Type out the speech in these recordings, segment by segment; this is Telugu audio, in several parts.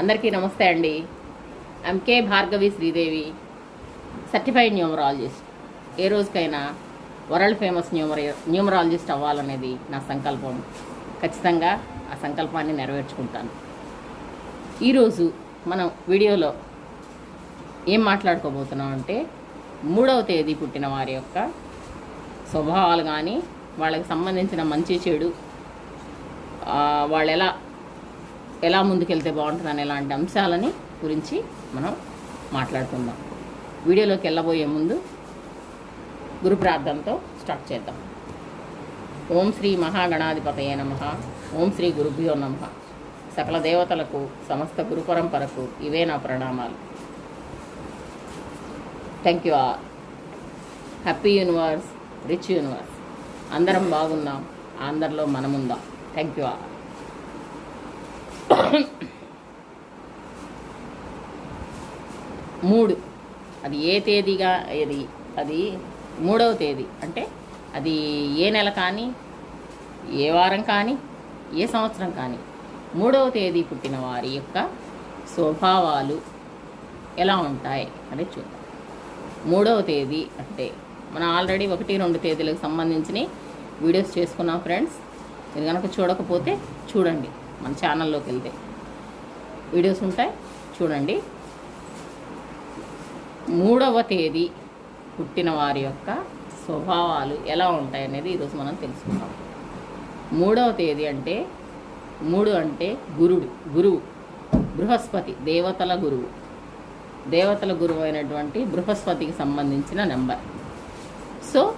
అందరికీ నమస్తే అండి. M K Bhargavi Sridevi. Certified numerologist ఏ రోజుకైనా వరల్డ్ ఫేమస్ న్యూమర న్యూమరాలజిస్ట్ అవ్వాలనేది నా సంకల్పం. ఖచ్చితంగా ఆ సంకల్పాన్ని నెరవేర్చుకుంటాను. ఈరోజు మనం వీడియోలో ఏం మాట్లాడుకోబోతున్నాం అంటే మూడవ తేదీ పుట్టిన వారి యొక్క స్వభావాలు కానీ వాళ్ళకి సంబంధించిన మంచి చెడు వాళ్ళు ఎలా ఎలా ముందుకెళ్తే బాగుంటుందని ఇలాంటి అంశాలని గురించి మనం మాట్లాడుకుందాం. వీడియోలోకి వెళ్ళబోయే ముందు గురు ప్రార్థనతో స్టార్ట్ చేద్దాం. ఓం శ్రీ మహాగణాధిపతయ నమ. ఓం శ్రీ గురుభ్యో నమ. సకల దేవతలకు సమస్త గురు పరంపరకు ఇవే నా ప్రణామాలు. Thank you all happy universe rich universe అందరం బాగున్నాం అందరిలో మనముందాం. థ్యాంక్ యూ ఆల్ మూడు. అది ఏ తేదీగా? ఇది అది మూడవ తేదీ. అంటే అది ఏ నెల కానీ ఏ వారం కానీ ఏ సంవత్సరం కానీ. మూడవ తేదీ పుట్టిన వారి యొక్క స్వభావాలు ఎలా ఉంటాయి అనేది చూద్దాం. మూడవ తేదీ అంటే మనం ఆల్రెడీ ఒకటి రెండు తేదీలకు సంబంధించిన వీడియోస్ చేసుకున్నాం ఫ్రెండ్స్. మీరు కనుక చూడకపోతే చూడండి. మన ఛానల్లోకి వెళ్తే. వీడియోస్ ఉంటాయి చూడండి. మూడవ తేదీ పుట్టిన వారి యొక్క స్వభావాలు ఎలా ఉంటాయి అనేది ఈరోజు మనం తెలుసుకుందాం. మూడవ తేదీ అంటే మూడు అంటే గురుడు గురువు బృహస్పతి దేవతల గురువు. దేవతల గురువు అయినటువంటి బృహస్పతికి సంబంధించిన నెంబర్. సో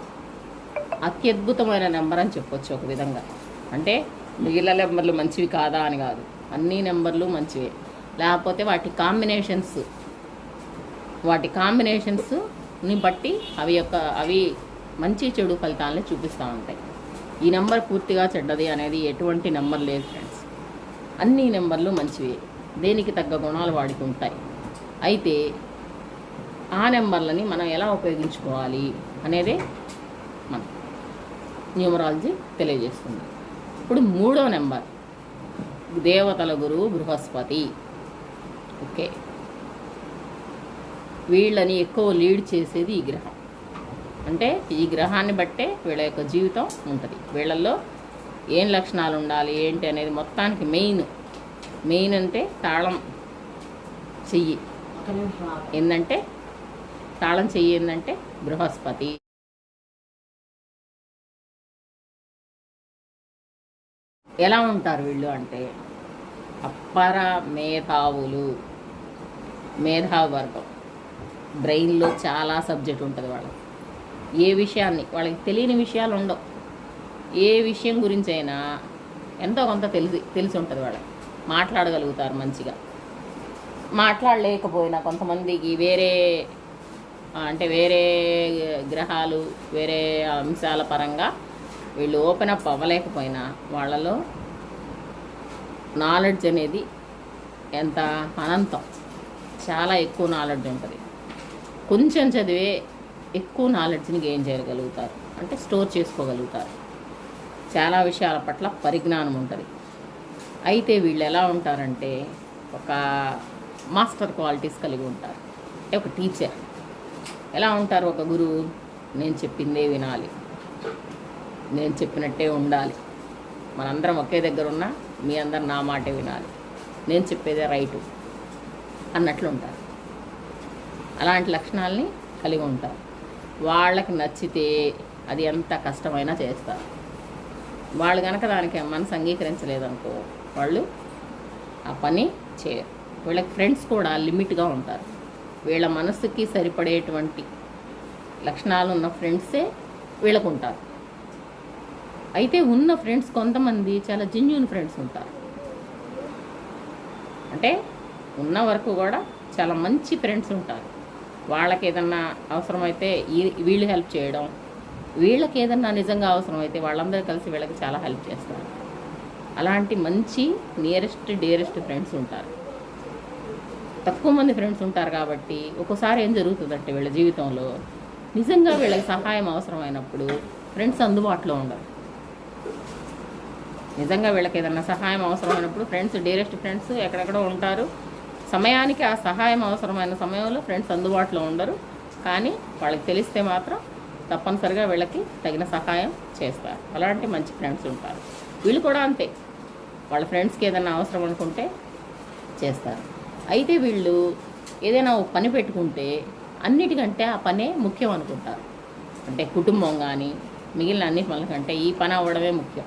అత్యద్భుతమైన నెంబర్ అని చెప్పొచ్చు ఒక విధంగా. అంటే మిగిలిన నెంబర్లు మంచివి కాదా అని కాదు. అన్ని నెంబర్లు మంచివే. లేకపోతే వాటి కాంబినేషన్స్ వాటి కాంబినేషన్స్ని బట్టి అవి యొక్క అవి మంచి చెడు ఫలితాలని చూపిస్తూ ఉంటాయి. ఈ నెంబర్ పూర్తిగా చెడ్డది అనేది ఎటువంటి నెంబర్ లేదు ఫ్రెండ్స్ అన్ని నెంబర్లు మంచివే. దేనికి తగ్గ గుణాలు వాడికి ఉంటాయి. అయితే ఆ నెంబర్లని మనం ఎలా ఉపయోగించుకోవాలి అనేదే మనం న్యూమరాలజీ తెలియజేస్తుంది. ఇప్పుడు మూడో నెంబర్. దేవతల గురువు బృహస్పతి. ఓకే. వీళ్ళని ఎక్కువ లీడ్ చేసేది ఈ గ్రహం. అంటే ఈ గ్రహాన్ని బట్టే వీళ్ళ యొక్క జీవితం ఉంటుంది. వీళ్ళల్లో ఏం లక్షణాలు ఉండాలి ఏంటి అనేది మొత్తానికి మెయిన్. మెయిన్ అంటే తాళం చెయ్యి. ఏంటంటే తాళం చెయ్యి ఏంటంటే బృహస్పతి. ఎలా ఉంటారు వీళ్ళు అంటే అప్పర మేధావులు మేధావర్గం. బ్రెయిన్లో చాలా సబ్జెక్ట్ ఉంటుంది వాళ్ళకి. ఏ విషయాన్ని వాళ్ళకి తెలియని విషయాలు ఉండవు. ఏ విషయం గురించి అయినా ఎంతో కొంత తెలిసి తెలిసి ఉంటుంది వాళ్ళకి. మాట్లాడగలుగుతారు మంచిగా. మాట్లాడలేకపోయినా కొంతమందికి వేరే అంటే వేరే గ్రహాలు వేరే అంశాల పరంగా వీళ్ళు ఓపెన్ అప్ అవ్వలేకపోయినా వాళ్ళలో నాలెడ్జ్ అనేది ఎంత అనంతం. చాలా ఎక్కువ నాలెడ్జ్ ఉంటుంది. కొంచెం చదివే ఎక్కువ నాలెడ్జ్ని గెయిన్ చేయగలుగుతారు. అంటే స్టోర్ చేసుకోగలుగుతారు. చాలా విషయాల పట్ల పరిజ్ఞానం ఉంటుంది. అయితే వీళ్ళు ఎలా ఉంటారంటే ఒక మాస్టర్ క్వాలిటీస్ కలిగి ఉంటారు. అంటే ఒక టీచర్ ఎలా ఉంటారు ఒక గురువు? నేను చెప్పిందే వినాలి. నేను చెప్పినట్టే ఉండాలి. మనందరం ఒకే దగ్గర ఉన్నా మీ అందరు నా మాటే వినాలి. నేను చెప్పేదే రైటు అన్నట్లు ఉంటారు. అలాంటి లక్షణాలని కలిగి ఉంటారు. వాళ్ళకి నచ్చితే అది ఎంత కష్టమైనా చేస్తారు. వాళ్ళు కనుక దానికి మనసు అంగీకరించలేదనుకో వాళ్ళు ఆ పని చేయరు. వీళ్ళకి ఫ్రెండ్స్ కూడా లిమిట్గా ఉంటారు. వీళ్ళ మనసుకి సరిపడేటువంటి లక్షణాలు ఉన్న ఫ్రెండ్సే వీళ్ళకు ఉంటారు అయితే ఉన్న ఫ్రెండ్స్ కొంతమంది చాలా జెన్యున్ ఫ్రెండ్స్ ఉంటారు. అంటే ఉన్న వరకు కూడా చాలా మంచి ఫ్రెండ్స్ ఉంటారు. వాళ్ళకి ఏదన్నా అవసరమైతే వీళ్ళు హెల్ప్ చేయడం వీళ్ళకి ఏదన్నా నిజంగా అవసరమైతే వాళ్ళందరూ కలిసి వీళ్ళకి చాలా హెల్ప్ చేస్తారు. అలాంటి మంచి నియరెస్ట్ డియరెస్ట్ ఫ్రెండ్స్ ఉంటారు. తక్కువ మంది ఫ్రెండ్స్ ఉంటారు కాబట్టి ఒక్కోసారి ఏం జరుగుతుందంటే వీళ్ళ జీవితంలో నిజంగా వీళ్ళకి సహాయం అవసరమైనప్పుడు ఫ్రెండ్స్ అందుబాటులో ఉండరు. నిజంగా వీళ్ళకి ఏదైనా సహాయం అవసరమైనప్పుడు ఫ్రెండ్స్ డైరెక్ట్ ఫ్రెండ్స్ ఎక్కడెక్కడో ఉంటారు. సమయానికి ఆ సహాయం అవసరమైన సమయంలో ఫ్రెండ్స్ అందుబాటులో ఉండరు. కానీ వాళ్ళకి తెలిస్తే మాత్రం తప్పనిసరిగా వీళ్ళకి తగిన సహాయం చేస్తారు. అలాంటి మంచి ఫ్రెండ్స్ ఉంటారు. వీళ్ళు కూడా అంతే. వాళ్ళ ఫ్రెండ్స్కి ఏదైనా అవసరం అనుకుంటే చేస్తారు. అయితే వీళ్ళు ఏదైనా ఒక పని పెట్టుకుంటే అన్నిటికంటే ఆ పనే ముఖ్యం అనుకుంటారు. అంటే కుటుంబం కానీ మిగిలిన అన్ని పనుల కంటే ఈ పని అవ్వడమే ముఖ్యం.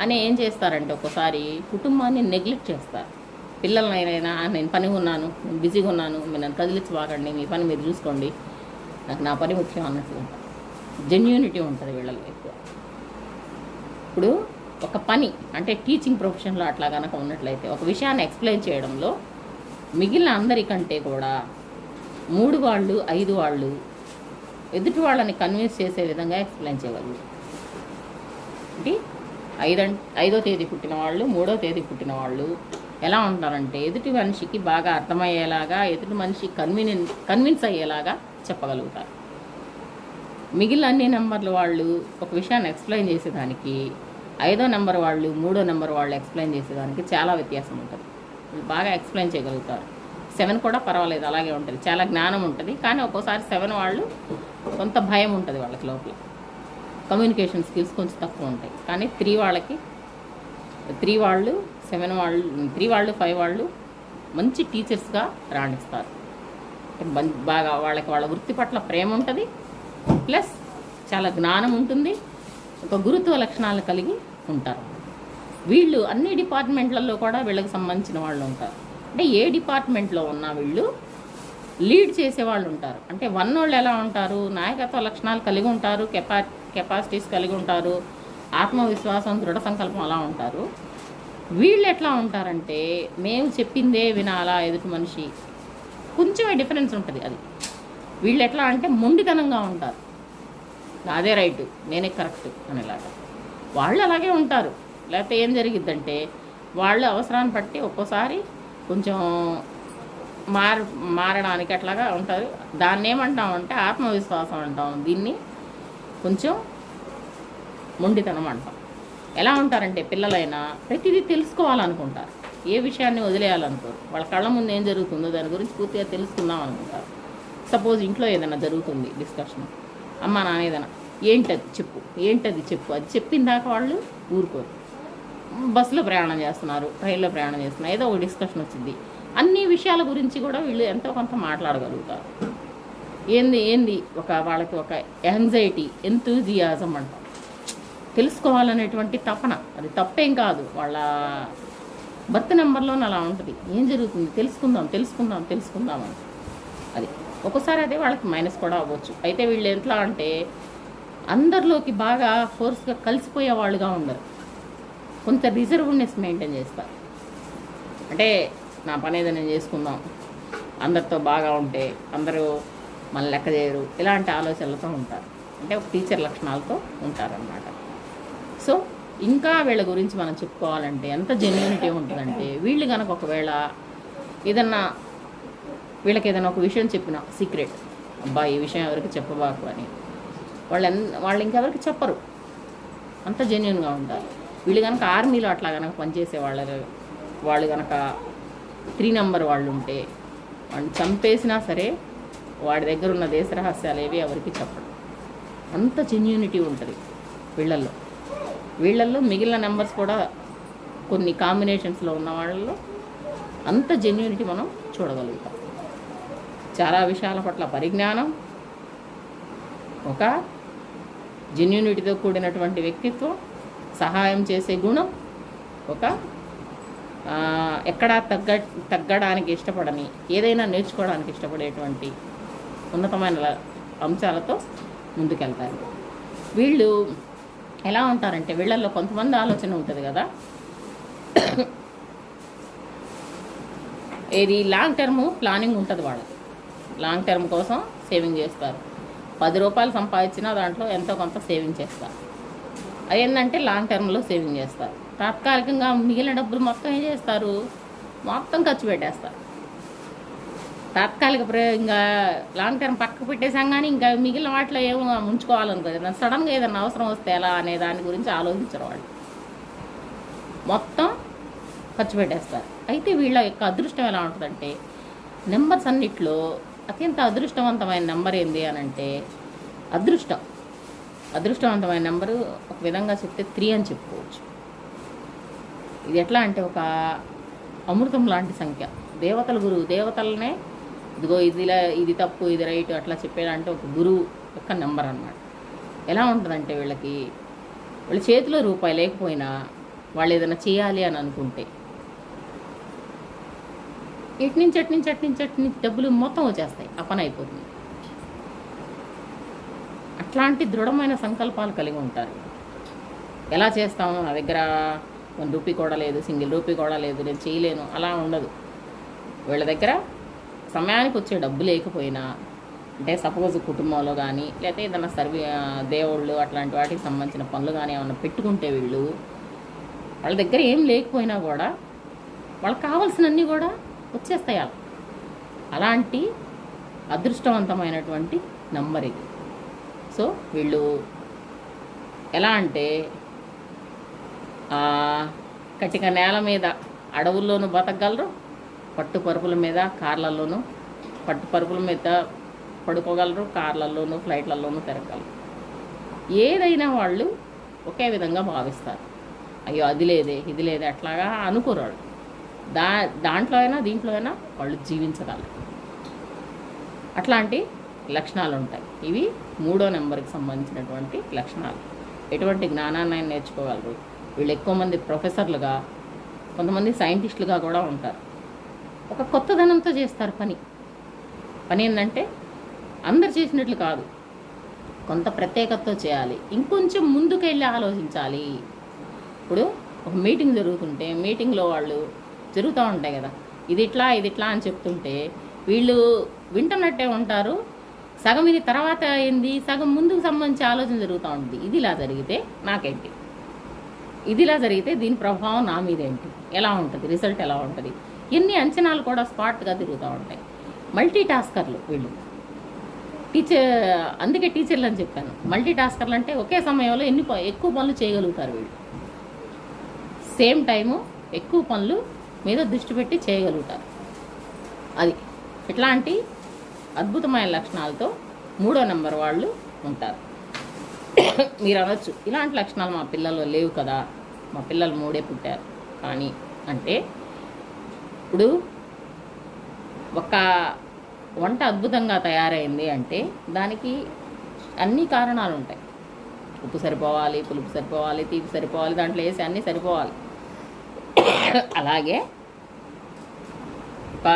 అని ఏం చేస్తారంటే ఒకసారి కుటుంబాన్ని నెగ్లెక్ట్ చేస్తారు. పిల్లలనైనా నేను పని ఉన్నాను నేను బిజీగా ఉన్నాను మీరు నన్ను కదిలించి వాకండి మీ పని మీరు చూసుకోండి నాకు నా పని ముఖ్యం అన్నట్టు ఉంటారు. జెన్యూనిటీ ఉంటుంది వీళ్ళలో ఎక్కువ. ఇప్పుడు ఒక పని అంటే టీచింగ్ ప్రొఫెషన్లో అట్లా కనుక ఉన్నట్లయితే ఒక విషయాన్ని ఎక్స్ప్లెయిన్ చేయడంలో మిగిలిన అందరికంటే కూడా మూడు వాళ్ళు ఐదు వాళ్ళు ఎదుటి వాళ్ళని కన్విన్స్ చేసే విధంగా ఎక్స్ప్లెయిన్ చేయగలరు అంటే ఐదం ఐదో తేదీ పుట్టిన వాళ్ళు మూడో తేదీ పుట్టిన వాళ్ళు ఎలా ఉంటారంటే ఎదుటి మనిషికి బాగా అర్థమయ్యేలాగా ఎదుటి మనిషి కన్వీనియన్ కన్విన్స్ అయ్యేలాగా చెప్పగలుగుతారు. మిగిలిన అన్ని నెంబర్ల వాళ్ళు ఒక విషయాన్ని ఎక్స్ప్లెయిన్ చేసేదానికి ఐదో నెంబర్ వాళ్ళు మూడో నెంబర్ వాళ్ళు ఎక్స్ప్లెయిన్ చేసేదానికి చాలా వ్యత్యాసం ఉంటుంది. బాగా ఎక్స్ప్లెయిన్ చేయగలుగుతారు. సెవెన్ కూడా పర్వాలేదు అలాగే ఉంటుంది. చాలా జ్ఞానం ఉంటుంది. కానీ ఒక్కోసారి సెవెన్ వాళ్ళు కొంత భయం ఉంటుంది వాళ్ళకి లోపల. కమ్యూనికేషన్ స్కిల్స్ కొంచెం తక్కువ ఉంటాయి. కానీ త్రీ వాళ్ళకి త్రీ వాళ్ళు సెవెన్ వాళ్ళు త్రీ వాళ్ళు ఫైవ్ వాళ్ళు మంచి టీచర్స్గా రాణిస్తారు. బాగా వాళ్ళకి వాళ్ళ వృత్తి పట్ల ప్రేమ ఉంటుంది. ప్లస్ చాలా జ్ఞానం ఉంటుంది. ఒక గురుత్వ లక్షణాలు కలిగి ఉంటారు. వీళ్ళు అన్ని డిపార్ట్మెంట్లలో కూడా వీళ్ళకి సంబంధించిన వాళ్ళు ఉంటారు. అంటే ఏ డిపార్ట్మెంట్లో ఉన్నా వీళ్ళు లీడ్ చేసే వాళ్ళు ఉంటారు. అంటే వన్ వాళ్ళు ఎలా ఉంటారు? నాయకత్వ లక్షణాలు కలిగి ఉంటారు. కెపా కెపాసిటీస్ కలిగి ఉంటారు. ఆత్మవిశ్వాసం దృఢ సంకల్పం అలా ఉంటారు. వీళ్ళు ఎట్లా ఉంటారంటే మేము చెప్పిందే వినాలా ఎదుటి మనిషి. కొంచెమే డిఫరెన్స్ ఉంటుంది అది. వీళ్ళు ఎట్లా అంటే మొండితనంగా ఉంటారు. నాదే రైట్ నేనే కరెక్ట్ అనేలాగా. వాళ్ళు అలాగే ఉంటారు. లేకపోతే ఏం జరిగిద్దంటే వాళ్ళు అవసరాన్ని బట్టి ఒక్కోసారి కొంచెం మార మారడానికి అట్లాగా ఉంటారు. దాన్ని ఏమంటామంటే ఆత్మవిశ్వాసం అంటాం. దీన్ని కొంచెం మొండితనం అంటాం. ఎలా ఉంటారంటే పిల్లలైనా ప్రతిదీ తెలుసుకోవాలనుకుంటారు. ఏ విషయాన్ని వదిలేయాలనుకోరు. వాళ్ళ కళ్ళ ముందు ఏం జరుగుతుందో దాని గురించి పూర్తిగా తెలుసుకుందాం అనుకుంటారు. సపోజ్ ఇంట్లో ఏదైనా జరుగుతుంది డిస్కషన్. అమ్మ నాన్న ఏదైనా ఏంటది చెప్పు ఏంటది చెప్పు? అది చెప్పిన దాకా వాళ్ళు ఊరుకోరు. బస్సులో ప్రయాణం చేస్తున్నారు రైల్లో ప్రయాణం చేస్తున్నారు ఏదో ఒక డిస్కషన్ వచ్చింది. అన్ని విషయాల గురించి కూడా వీళ్ళు ఎంతో కొంత మాట్లాడగలుగుతారు. ఏంది ఏంది? ఒక వాళ్ళకి ఒక యాంగ్జైటీ ఎంతూజియాజం అంటాం. తెలుసుకోవాలనేటువంటి తపన. అది తప్పేం కాదు. వాళ్ళ బర్త్ నెంబర్లోనే అలా ఉంటుంది. ఏం జరుగుతుంది? తెలుసుకుందాం తెలుసుకుందాం తెలుసుకుందాం అని. అది ఒక్కోసారి అదే వాళ్ళకి మైనస్ కూడా అవ్వచ్చు. అయితే వీళ్ళు ఎట్లా అంటే అందరిలోకి బాగా ఫోర్స్గా కలిసిపోయే వాళ్ళుగా ఉండరు. కొంత రిజర్వ్నెస్ మెయింటైన్ చేస్తారు. అంటే నా పని ఏదైనా చేసుకుందాం. అందరితో బాగా ఉంటే అందరూ మన లెక్క చేయరు. ఇలాంటి ఆలోచనలతో ఉంటారు. అంటే ఒక టీచర్ లక్షణాలతో ఉంటారన్నమాట. సో ఇంకా వీళ్ళ గురించి మనం చెప్పుకోవాలంటే ఎంత జెన్యూనిటీ ఉంటుందంటే వీళ్ళు కనుక ఒకవేళ ఏదన్నా వీళ్ళకి ఏదైనా ఒక విషయం చెప్పిన సీక్రెట్ అబ్బా ఈ విషయం ఎవరికి చెప్పబాకు అని. వాళ్ళు వాళ్ళు ఇంకెవరికి చెప్పరు. అంత జెన్యున్గా ఉంటారు. వీళ్ళు కనుక ఆర్మీలో అట్లా కనుక పనిచేసే వాళ్ళ వాళ్ళు కనుక త్రీ నెంబర్ వాళ్ళు ఉంటే వాళ్ళు చంపేసినా సరే వాడి దగ్గర ఉన్న దేశ రహస్యాలు ఏవి ఎవరికి చెప్పడు. అంత జెన్యూనిటీ ఉంటుంది వీళ్ళల్లో. వీళ్ళల్లో మిగిలిన నెంబర్స్ కూడా కొన్ని కాంబినేషన్స్లో ఉన్న వాళ్ళల్లో అంత జెన్యూనిటీ మనం చూడగలుగుతాం. చాలా విషయాల పట్ల పరిజ్ఞానం ఒక జెన్యూనిటీతో కూడినటువంటి వ్యక్తిత్వం సహాయం చేసే గుణం ఒక ఎక్కడా తగ్గ తగ్గడానికి ఇష్టపడని ఏదైనా నేర్చుకోవడానికి ఇష్టపడేటువంటి ఉన్నతమైన అంశాలతో ముందుకెళ్తారు. వీళ్ళు ఎలా ఉంటారంటే వీళ్ళల్లో కొంతమంది ఆలోచన ఉంటుంది కదా. ఇది లాంగ్ టర్మ్ ప్లానింగ్ ఉంటుంది వాళ్ళకి. లాంగ్ టర్మ్ కోసం సేవింగ్ చేస్తారు. పది రూపాయలు సంపాదించినా దాంట్లో ఎంతో కొంత సేవింగ్ చేస్తారు. అదేంటంటే లాంగ్ టర్మ్లో సేవింగ్ చేస్తారు. తాత్కాలికంగా మిగిలిన డబ్బులు మొత్తం ఏం చేస్తారు? మొత్తం ఖర్చు పెట్టేస్తారు. తాత్కాలిక ప్ర ఇంకా లాంగ్ టర్మ్ పక్కకు పెట్టేసాం కానీ ఇంకా మిగిలిన వాటిలో ఏమో ఉంచుకోవాలనుకో సడన్గా ఏదైనా అవసరం వస్తే ఎలా అనే దాని గురించి ఆలోచించరు వాళ్ళు. మొత్తం ఖర్చు పెట్టేస్తారు. అయితే వీళ్ళ యొక్క అదృష్టం ఎలా ఉంటుందంటే నెంబర్స్ అన్నిట్లో అత్యంత అదృష్టవంతమైన నెంబర్ ఏంది అని అంటే అదృష్టం. అదృష్టవంతమైన నెంబరు ఒక విధంగా చెప్తే త్రీ అని చెప్పుకోవచ్చు. ఇది ఎట్లా అంటే ఒక అమృతం లాంటి సంఖ్య. దేవతల గురువు దేవతలనే ఇదిగో ఇది ఇలా- ఇది తప్పు ఇది రైట్ అట్లా చెప్పేదంటే ఒక గురువు యొక్క నెంబర్ అన్నమాట. ఎలా ఉంటుందంటే వీళ్ళకి వీళ్ళ చేతిలో రూపాయి లేకపోయినా వాళ్ళు ఏదైనా చేయాలి అని అనుకుంటే ఇటు నుంచి అటు నుంచి అటు నుంచి అటు నుంచి డబ్బులు మొత్తం వచ్చేస్తాయి ఆ పని అయిపోతుంది. అట్లాంటి దృఢమైన సంకల్పాలు కలిగి ఉంటారు. ఎలా చేస్తాము నా దగ్గర వన్ రూపీ కూడా లేదు సింగిల్ రూపీ కూడా లేదు నేను చేయలేను అలా ఉండదు. వీళ్ళ దగ్గర సమయానికి వచ్చే డబ్బు లేకపోయినా అంటే సపోజ్ కుటుంబంలో కానీ లేకపోతే ఏదైనా సర్వీ దేవుళ్ళు అట్లాంటి వాటికి సంబంధించిన పనులు కానీ ఏమైనా పెట్టుకుంటే వీళ్ళు వాళ్ళ దగ్గర ఏం లేకపోయినా కూడా వాళ్ళకి కావాల్సినన్నీ కూడా వచ్చేస్తాయి అలాంటి అదృష్టవంతమైనటువంటి నంబర్ ఇది. సో వీళ్ళు ఎలా అంటే కటిక నేల మీద అడవుల్లోనూ బతకగలరు పట్టు పరుపుల మీద కార్లలోనూ పట్టు పరుపుల మీద పడుకోగలరు కార్లలోనూ ఫ్లైట్లలోనూ తిరగలరు ఏదైనా వాళ్ళు ఒకే విధంగా భావిస్తారు. అయ్యో అది లేదే ఇది లేదే అట్లాగా అనుకోరాడు దా దాంట్లో అయినా దీంట్లో అయినా వాళ్ళు జీవించగలరు. అట్లాంటి లక్షణాలు ఉంటాయి. ఇవి మూడో నెంబర్కి సంబంధించినటువంటి లక్షణాలు. ఎటువంటి జ్ఞానాన్ని ఆయన నేర్చుకోగలరు? వీళ్ళు ఎక్కువ మంది ప్రొఫెసర్లుగా కొంతమంది సైంటిస్టులుగా కూడా ఉంటారు. ఒక కొత్తదనంతో చేస్తారు పని. పని ఏంటంటే అందరు చేసినట్లు కాదు. కొంత ప్రత్యేకతతో చేయాలి. ఇంకొంచెం ముందుకెళ్ళి ఆలోచించాలి. ఇప్పుడు ఒక మీటింగ్ జరుగుతుంటే మీటింగ్లో వాళ్ళు జరుగుతూ ఉంటాయి కదా ఇది ఇట్లా ఇది ఇట్లా అని చెప్తుంటే వీళ్ళు వింటున్నట్టే ఉంటారు. సగం ఇది తర్వాత ఏంది? సగం ముందుకు సంబంధించి ఆలోచన జరుగుతూ ఉంటుంది. ఇది ఇలా జరిగితే నాకేంటి? ఇది ఇలా జరిగితే దీని ప్రభావం నా మీద ఏంటి? ఎలా ఉంటుంది? రిజల్ట్ ఎలా ఉంటుంది? ఎన్ని అంచనాలు కూడా స్పాట్గా తిరుగుతూ ఉంటాయి. మల్టీ టాస్కర్లు వీళ్ళు. టీచర్ అందుకే టీచర్లు అని చెప్పాను. మల్టీ టాస్కర్లు అంటే ఒకే సమయంలో ఎన్ని ఎక్కువ పనులు చేయగలుగుతారు వీళ్ళు. సేమ్ టైము ఎక్కువ పనులు మీద దృష్టి పెట్టి చేయగలుగుతారు. అది ఇట్లాంటి అద్భుతమైన లక్షణాలతో మూడో నెంబర్ వాళ్ళు ఉంటారు. మీరు అనొచ్చు. ఇలాంటి లక్షణాలు మా పిల్లల్లో లేవు కదా. మా పిల్లలు మూడే పుట్టారు. కానీ అంటే ఇప్పుడు ఒక వంట అద్భుతంగా తయారైంది అంటే దానికి అన్ని కారణాలు ఉంటాయి. ఉప్పు సరిపోవాలి పులుపు సరిపోవాలి తీపి సరిపోవాలి దాంట్లో వేసి అన్నీ సరిపోవాలి. అలాగే ఒక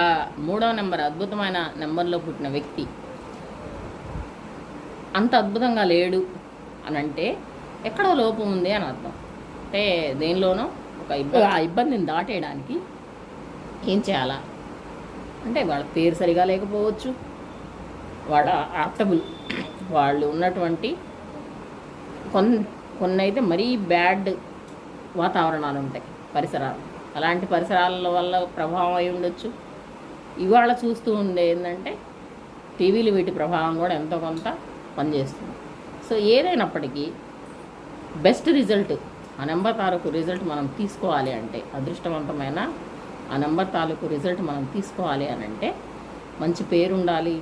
మూడో నెంబర్ అద్భుతమైన నెంబర్లో పుట్టిన వ్యక్తి అంత అద్భుతంగా లేడు అని అంటే ఎక్కడో లోపం ఉంది అని అర్థం. అంటే దేనిలోనో ఒక ఇబ్బంది ఆ ఇబ్బందిని దాటేయడానికి ఏం చేయాలా? అంటే వాళ్ళ పేరు సరిగా లేకపోవచ్చు. వాళ్ళ ఆప్టబుల్. వాళ్ళు ఉన్నటువంటి కొన్ కొన్ని అయితే మరీ బ్యాడ్ వాతావరణాలు ఉంటాయి పరిసరాలు. అలాంటి పరిసరాల వల్ల ప్రభావం అయి ఉండొచ్చు. ఇవాళ చూస్తూ ఉండే ఏంటంటే టీవీలు వీటి ప్రభావం కూడా ఎంతో కొంత పనిచేస్తుంది. సో ఏదైనప్పటికీ బెస్ట్ రిజల్ట్ ఆ నెంబర్ తారకు రిజల్ట్ మనం తీసుకోవాలి అంటే అదృష్టవంతమైన ఆ నెంబర్ తాలూకు రిజల్ట్ మనం తీసుకోవాలి అని అంటే మంచి పేరు ఉండాలి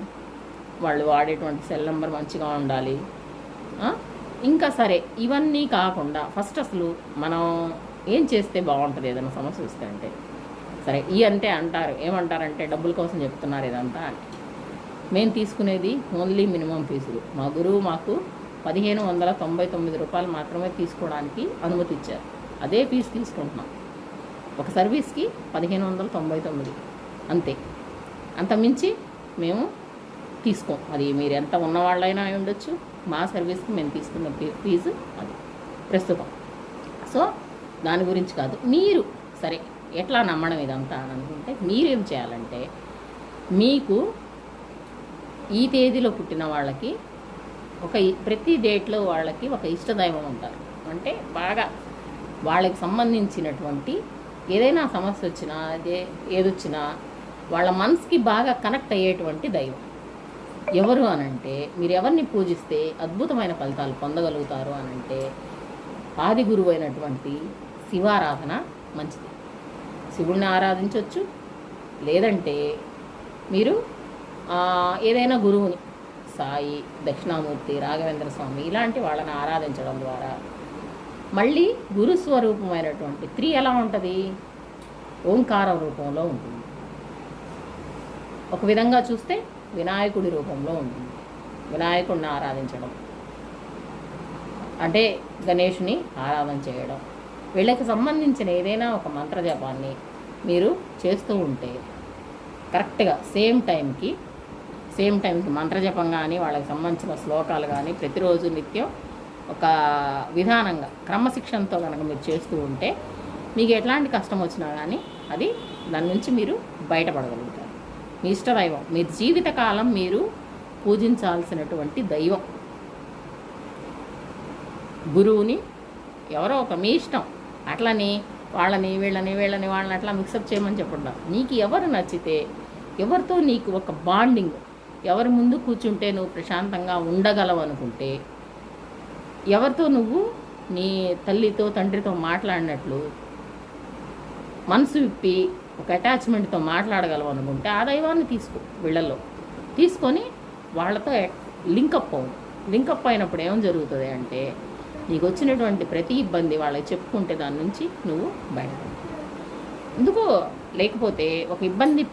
వాళ్ళు వాడేటువంటి సెల్ నెంబర్ మంచిగా ఉండాలి. ఇంకా సరే ఇవన్నీ కాకుండా ఫస్ట్ అసలు మనం ఏం చేస్తే బాగుంటుంది ఏదైనా సమస్య వస్తే అంటే? సరే ఈ అంటే అంటారు. ఏమంటారంటే డబ్బుల కోసం చెప్తున్నారు ఇదంతా అని. మేము తీసుకునేది ఓన్లీ మినిమం ఫీజులు. మా గురువు మాకు పదిహేను వందల తొంభై తొమ్మిది రూపాయలు మాత్రమే తీసుకోవడానికి అనుమతి ఇచ్చారు. అదే ఫీజు తీసుకుంటున్నాం. ఒక సర్వీస్కి పదిహేను వందల తొంభై తొమ్మిది. అంతే. అంత మించి మేము తీసుకోం. అది మీరు ఎంత ఉన్నవాళ్ళైనా అయి ఉండొచ్చు. మా సర్వీస్కి మేము తీసుకున్న ఫీజు అది. ప్రస్తుతం. సో దాని గురించి కాదు. మీరు సరే ఎట్లా నమ్మడం ఇదంతా అని అనుకుంటే మీరేం చేయాలంటే మీకు ఈ తేదీలో పుట్టిన వాళ్ళకి ఒక ప్రతి డేట్లో వాళ్ళకి ఒక ఇష్టదైవం ఉంటారు అంటే బాగా వాళ్ళకి సంబంధించినటువంటి ఏదైనా సమస్య వచ్చినా అదే ఏదొచ్చినా వాళ్ళ మనసుకి బాగా కనెక్ట్ అయ్యేటువంటి దైవం. ఎవరు అనంటే మీరు ఎవరిని పూజిస్తే అద్భుతమైన ఫలితాలు పొందగలుగుతారు అనంటే ఆది గురువు అయినటువంటి శివారాధన మంచిది. శివుణ్ణి ఆరాధించవచ్చు లేదంటే మీరు ఏదైనా గురువుని సాయి దక్షిణామూర్తి రాఘవేంద్ర స్వామి ఇలాంటి వాళ్ళని ఆరాధించడం ద్వారా మళ్ళీ గురు స్వరూపమైనటువంటి త్రీ ఎలా ఉంటుంది? ఓంకార రూపంలో ఉంటుంది. ఒక విధంగా చూస్తే వినాయకుడి రూపంలో ఉంటుంది. వినాయకుడిని ఆరాధించడం. అంటే గణేషుని ఆరాధన చేయడం. వీళ్ళకి సంబంధించిన ఏదైనా ఒక మంత్ర జపాన్ని మీరు చేస్తూ ఉంటే కరెక్ట్గా సేమ్ టైంకి సేమ్ టైంకి మంత్రజపం కానీ వాళ్ళకి సంబంధించిన శ్లోకాలు కానీ ప్రతిరోజు నిత్యం ఒక విధానంగా క్రమశిక్షణతో కనుక మీరు చేస్తూ ఉంటే మీకు ఎట్లాంటి కష్టం వచ్చినా కానీ అది దాని నుంచి మీరు బయటపడగలుగుతారు. మీ ఇష్ట దైవం మీ జీవితకాలం మీరు పూజించాల్సినటువంటి దైవం. గురువుని ఎవరో ఒక మీ ఇష్టం అట్లని వాళ్ళని వీళ్ళని వీళ్ళని వాళ్ళని అట్లా మిక్సప్ చేయమని చెప్పడం నీకు ఎవరు నచ్చితే ఎవరితో నీకు ఒక బాండింగ్ ఎవరి ముందు కూర్చుంటే నువ్వు ప్రశాంతంగా ఉండగలవు అనుకుంటే ఎవరితో నువ్వు నీ తల్లితో తండ్రితో మాట్లాడినట్లు మనసు విప్పి ఒక అటాచ్మెంట్తో మాట్లాడగలవు అనుకుంటే ఆ దైవాన్ని తీసుకో వీళ్ళల్లో. తీసుకొని వాళ్ళతో లింకప్ అవ్వు. లింకప్ అయినప్పుడు ఏం జరుగుతుంది అంటే నీకు వచ్చినటువంటి ప్రతి ఇబ్బంది వాళ్ళకి చెప్పుకుంటే దాని నుంచి నువ్వు బయటపడతావు ఎందుకో లేకపోతే ఒక ఇబ్బంది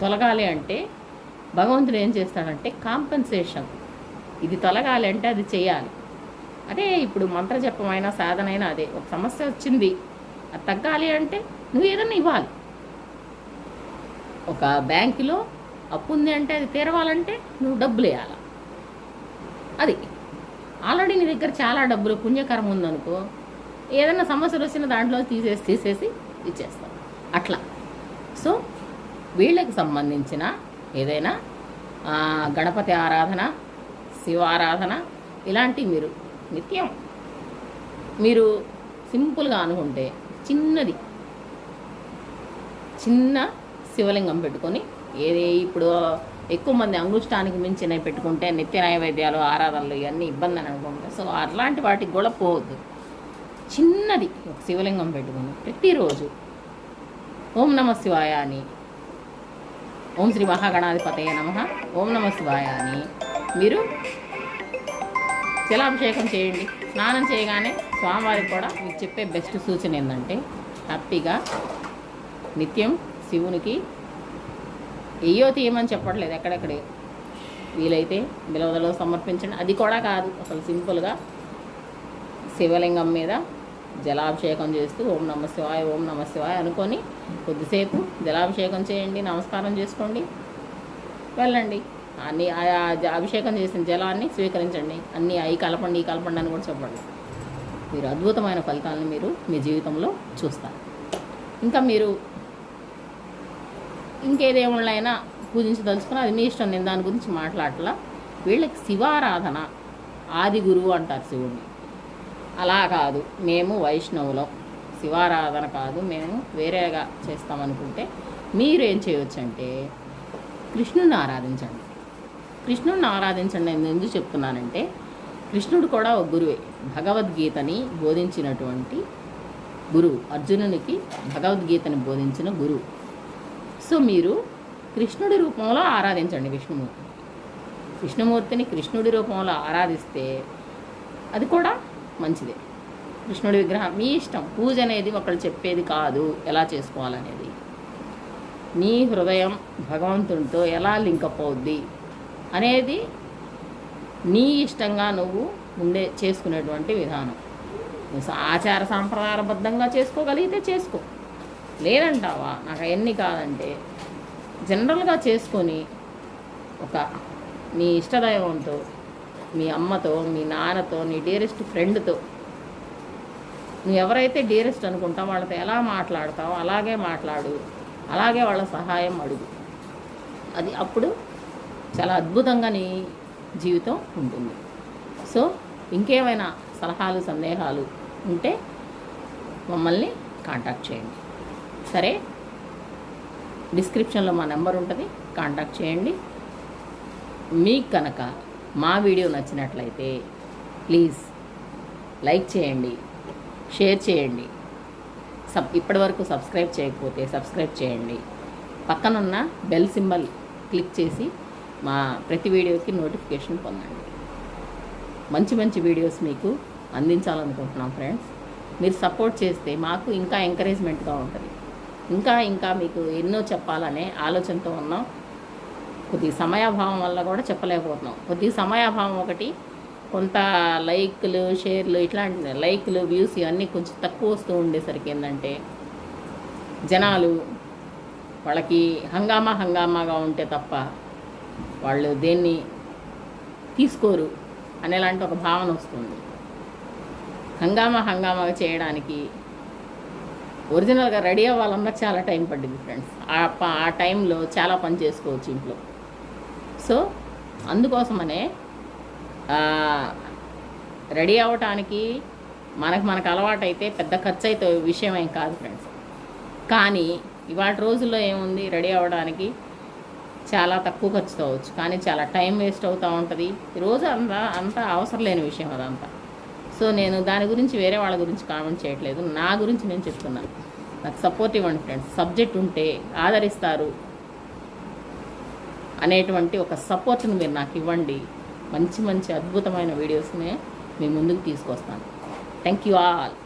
తొలగాలి అంటే భగవంతుడు ఏం చేస్తాడంటే కాంపెన్సేషన్. ఇది తొలగాలి అంటే అది చేయాలి. అదే ఇప్పుడు మంత్రజపమైన సాధనైనా అదే. ఒక సమస్య వచ్చింది. అది తగ్గాలి అంటే నువ్వు ఏదన్నా ఇవ్వాలి. ఒక బ్యాంకులో అప్పు ఉంది అంటే అది తీరవాలంటే నువ్వు డబ్బులు వేయాలి? అది. ఆల్రెడీ నీ దగ్గర చాలా డబ్బులు పుణ్యకరం ఉందనుకో ఏదైనా సమస్యలు వచ్చిన దాంట్లో తీసేసి తీసేసి ఇచ్చేస్తాం అట్లా. సో వీళ్ళకి సంబంధించిన ఏదైనా గణపతి ఆరాధన శివారాధన ఇలాంటివి ఇలాంటి మీరు నిత్యం. మీరు సింపుల్గా అనుకుంటే చిన్నది. చిన్న శివలింగం పెట్టుకొని ఏది ఇప్పుడు ఎక్కువ మంది అంగుష్టానికి మించిన పెట్టుకుంటే నిత్య నైవేద్యాలు ఆరాధనలు ఇవన్నీ ఇబ్బంది అని అనుకుంటారు సో అట్లాంటి వాటికి కూడా పోవద్దు. చిన్నది ఒక శివలింగం పెట్టుకుని ప్రతిరోజు ఓం నమ శివాయ అని ఓం శ్రీ మహాగణాధిపతయ నమ ఓం నమ శివాయ అని మీరు జలాభిషేకం చేయండి. స్నానం చేయగానే స్వామివారికి కూడా మీకు చెప్పే బెస్ట్ సూచన ఏంటంటే హ్యాపీగా నిత్యం శివునికి ఎయ్యో తీయమని చెప్పట్లేదు ఎక్కడెక్కడే. వీలైతే బిలవదలో సమర్పించండి. అది కూడా కాదు అసలు సింపుల్గా శివలింగం మీద జలాభిషేకం చేస్తూ ఓం నమ శివాయ ఓం నమ శివాయ అనుకొని కొద్దిసేపు జలాభిషేకం చేయండి నమస్కారం చేసుకోండి వెళ్ళండి. అన్ని ఆ జ- అభిషేకం చేసిన జలాన్ని స్వీకరించండి. అన్ని అవి కలపండి ఈ కలపండి అని కూడా చెప్పండి. మీరు అద్భుతమైన ఫలితాలను మీరు మీ జీవితంలో చూస్తారు. ఇంకా మీరు ఇంకేదేముళ్ళైనా పూజించదలుచుకుని అది మీ ఇష్టం నేను దాని గురించి మాట్లాడలా వీళ్ళకి శివారాధన ఆది గురువు అంటారు శివుడిని అలా కాదు మేము వైష్ణవులం. శివారాధన కాదు మేము వేరేగా చేస్తామనుకుంటే మీరు ఏం చేయొచ్చంటే కృష్ణుని ఆరాధించండి. కృష్ణుడిని ఆరాధించండి నేను ఎందుకు చెప్తున్నానంటే కృష్ణుడు కూడా ఒక గురువే. భగవద్గీతని బోధించినటువంటి గురువు అర్జునునికి భగవద్గీతని బోధించిన గురువు. సో మీరు కృష్ణుడి రూపంలో ఆరాధించండి విష్ణుమూర్తి విష్ణుమూర్తిని కృష్ణుడి రూపంలో ఆరాధిస్తే అది కూడా మంచిదే. కృష్ణుడి విగ్రహం మీ ఇష్టం. పూజ అనేది ఒకళ్ళు చెప్పేది కాదు ఎలా చేసుకోవాలనేది. నీ హృదయం భగవంతునితో ఎలా లింకప్ అవుద్ది? అనేది నీ ఇష్టంగా నువ్వు ఉండే చేసుకునేటువంటి విధానం. నువ్వు ఆచార సాంప్రదాయబద్ధంగా చేసుకోగలిగితే చేసుకో. లేదంటావా? నాకు అవన్నీ కాదంటే జనరల్గా చేసుకొని ఒక నీ ఇష్టదైవంతో మీ అమ్మతో మీ నాన్నతో నీ డియరెస్ట్ ఫ్రెండ్తో నువ్వు ఎవరైతే డియరెస్ట్ అనుకుంటావు వాళ్ళతో ఎలా మాట్లాడతావో అలాగే మాట్లాడు. అలాగే వాళ్ళ సహాయం అడుగు. అది అప్పుడు చాలా అద్భుతంగా నీ జీవితం ఉంటుంది. సో ఇంకేమైనా సలహాలు సందేహాలు ఉంటే మమ్మల్ని కాంటాక్ట్ చేయండి. సరే? డిస్క్రిప్షన్లో మా నెంబర్ ఉంటుంది. కాంటాక్ట్ చేయండి. మీకు కనుక మా వీడియో నచ్చినట్లయితే ప్లీజ్ లైక్ చేయండి షేర్ చేయండి. సబ్ ఇప్పటివరకు సబ్స్క్రైబ్ చేయకపోతే సబ్స్క్రైబ్ చేయండి. పక్కనున్న బెల్ సింబల్ క్లిక్ చేసి మా ప్రతి వీడియోకి నోటిఫికేషన్ పొందండి. మంచి మంచి వీడియోస్ మీకు అందించాలనుకుంటున్నాం ఫ్రెండ్స్. మీరు సపోర్ట్ చేస్తే మాకు ఇంకా ఎంకరేజ్మెంట్గా ఉంటుంది. ఇంకా ఇంకా మీకు ఎన్నో చెప్పాలనే ఆలోచనతో ఉన్నాం. కొద్ది సమయాభావం వల్ల కూడా చెప్పలేకపోతున్నాం. కొద్ది సమయాభావం ఒకటి కొంత లైక్లు షేర్లు ఇట్లాంటి లైక్లు వ్యూస్ ఇవన్నీ కొంచెం తక్కువ వస్తూ ఉండేసరికి ఏంటంటే జనాలు వాళ్ళకి హంగామా హంగామాగా ఉంటే తప్ప వాళ్ళు దేన్ని తీసుకోరు అనేలాంటి ఒక భావన వస్తుంది. హంగామా హంగామాగా చేయడానికి ఒరిజినల్గా రెడీ అవ్వాలన్నా చాలా టైం పడింది ఫ్రెండ్స్. ఆ ఆ టైంలో చాలా పని చేసుకోవచ్చు ఇంట్లో. సో అందుకోసమనే రెడీ అవ్వటానికి మనకు మనకు అలవాటైతే పెద్ద ఖర్చు అయితే విషయం ఏం కాదు ఫ్రెండ్స్. కానీ ఇవాళ రోజుల్లో ఏముంది? రెడీ అవ్వడానికి చాలా తక్కువ ఖర్చుతో అవ్వచ్చు కానీ చాలా టైం వేస్ట్ అవుతూ ఉంటుంది. రోజు అంతా అంతా అవసరం లేని విషయం అదంతా. సో నేను దాని గురించి వేరే వాళ్ళ గురించి కామెంట్ చేయట్లేదు. నా గురించి నేను చెప్తున్నాను నాకు సపోర్ట్ ఇవ్వండి ఫ్రెండ్స్. సబ్జెక్ట్ ఉంటే ఆదరిస్తారు అనేటువంటి ఒక సపోర్ట్ని మీరు నాకు ఇవ్వండి. మంచి మంచి అద్భుతమైన వీడియోస్ని మీ ముందుకు తీసుకొస్తాను. Thank you all.